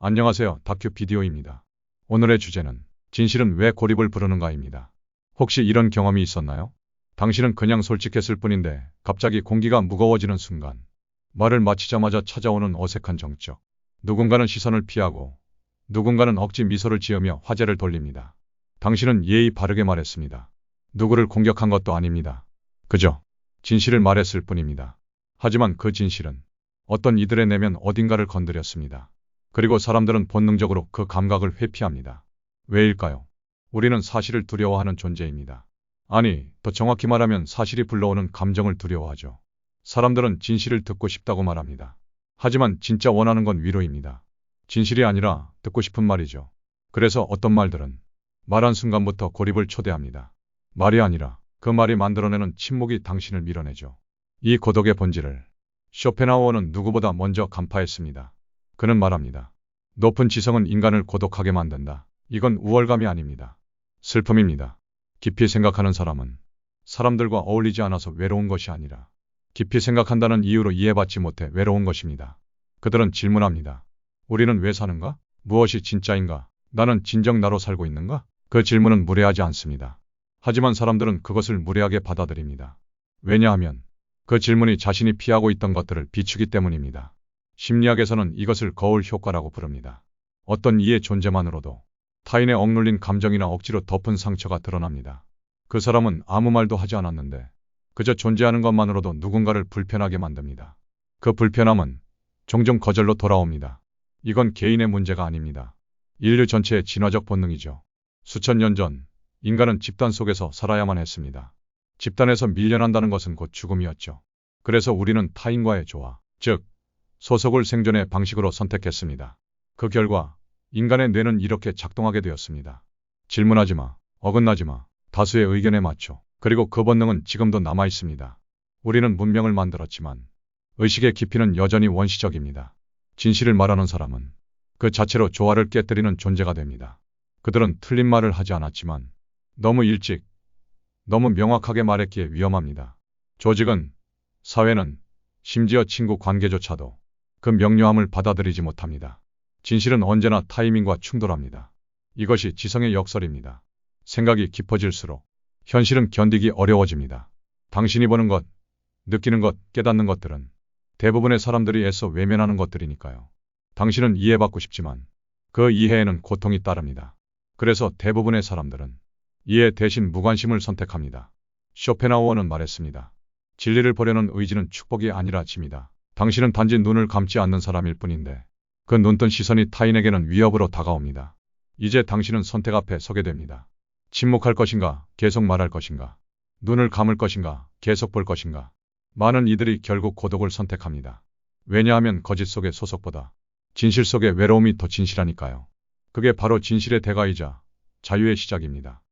안녕하세요. 다큐 비디오입니다. 오늘의 주제는 진실은 왜 고립을 부르는가입니다. 혹시 이런 경험이 있었나요? 당신은 그냥 솔직했을 뿐인데 갑자기 공기가 무거워지는 순간 말을 마치자마자 찾아오는 어색한 정적. 누군가는 시선을 피하고 누군가는 억지 미소를 지으며 화제를 돌립니다. 당신은 예의 바르게 말했습니다. 누구를 공격한 것도 아닙니다. 그저 진실을 말했을 뿐입니다. 하지만 그 진실은 어떤 이들의 내면 어딘가를 건드렸습니다. 그리고 사람들은 본능적으로 그 감각을 회피합니다. 왜일까요? 우리는 사실을 두려워하는 존재입니다. 아니, 더 정확히 말하면 사실이 불러오는 감정을 두려워하죠. 사람들은 진실을 듣고 싶다고 말합니다. 하지만 진짜 원하는 건 위로입니다. 진실이 아니라 듣고 싶은 말이죠. 그래서 어떤 말들은 말한 순간부터 고립을 초대합니다. 말이 아니라 그 말이 만들어내는 침묵이 당신을 밀어내죠. 이 고독의 본질을 쇼펜하우어는 누구보다 먼저 간파했습니다. 그는 말합니다. 높은 지성은 인간을 고독하게 만든다. 이건 우월감이 아닙니다. 슬픔입니다. 깊이 생각하는 사람은 사람들과 어울리지 않아서 외로운 것이 아니라 깊이 생각한다는 이유로 이해받지 못해 외로운 것입니다. 그들은 질문합니다. 우리는 왜 사는가? 무엇이 진짜인가? 나는 진정 나로 살고 있는가? 그 질문은 무례하지 않습니다. 하지만 사람들은 그것을 무례하게 받아들입니다. 왜냐하면 그 질문이 자신이 피하고 있던 것들을 비추기 때문입니다. 심리학에서는 이것을 거울 효과라고 부릅니다. 어떤 이의 존재만으로도 타인의 억눌린 감정이나 억지로 덮은 상처가 드러납니다. 그 사람은 아무 말도 하지 않았는데 그저 존재하는 것만으로도 누군가를 불편하게 만듭니다. 그 불편함은 종종 거절로 돌아옵니다. 이건 개인의 문제가 아닙니다. 인류 전체의 진화적 본능이죠. 수천 년 전 인간은 집단 속에서 살아야만 했습니다. 집단에서 밀려난다는 것은 곧 죽음이었죠. 그래서 우리는 타인과의 조화, 즉 소속을 생존의 방식으로 선택했습니다. 그 결과 인간의 뇌는 이렇게 작동하게 되었습니다. 질문하지 마, 어긋나지 마, 다수의 의견에 맞춰. 그리고 그 본능은 지금도 남아 있습니다. 우리는 문명을 만들었지만 의식의 깊이는 여전히 원시적입니다. 진실을 말하는 사람은 그 자체로 조화를 깨뜨리는 존재가 됩니다. 그들은 틀린 말을 하지 않았지만 너무 일찍, 너무 명확하게 말했기에 위험합니다. 조직은, 사회는, 심지어 친구 관계조차도 그 명료함을 받아들이지 못합니다. 진실은 언제나 타이밍과 충돌합니다. 이것이 지성의 역설입니다. 생각이 깊어질수록 현실은 견디기 어려워집니다. 당신이 보는 것, 느끼는 것, 깨닫는 것들은 대부분의 사람들이 애써 외면하는 것들이니까요. 당신은 이해받고 싶지만 그 이해에는 고통이 따릅니다. 그래서 대부분의 사람들은 이해 대신 무관심을 선택합니다. 쇼펜하우어는 말했습니다. 진리를 보려는 의지는 축복이 아니라 짐이다. 당신은 단지 눈을 감지 않는 사람일 뿐인데 그 눈뜬 시선이 타인에게는 위협으로 다가옵니다. 이제 당신은 선택 앞에 서게 됩니다. 침묵할 것인가, 계속 말할 것인가, 눈을 감을 것인가, 계속 볼 것인가. 많은 이들이 결국 고독을 선택합니다. 왜냐하면 거짓 속의 소속보다 진실 속의 외로움이 더 진실하니까요. 그게 바로 진실의 대가이자 자유의 시작입니다.